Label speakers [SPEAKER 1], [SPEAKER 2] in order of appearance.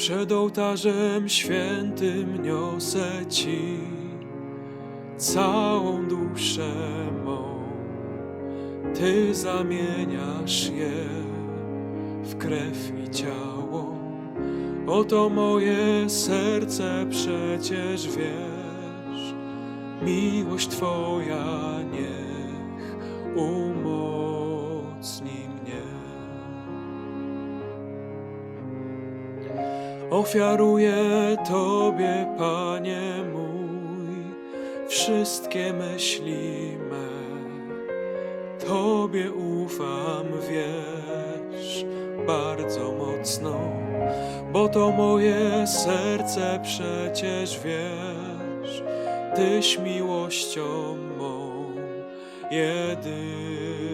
[SPEAKER 1] Przed ołtarzem świętym niosę Ci całą duszę mą. Ty zamieniasz je w krew i ciało. Oto moje serce przecież wiesz, miłość Twoja niech umocni Ofiaruję Tobie, Panie mój, wszystkie myśli me. Tobie ufam, wiesz, bardzo mocno, bo to moje serce przecież wiesz, Tyś miłością mą jedyną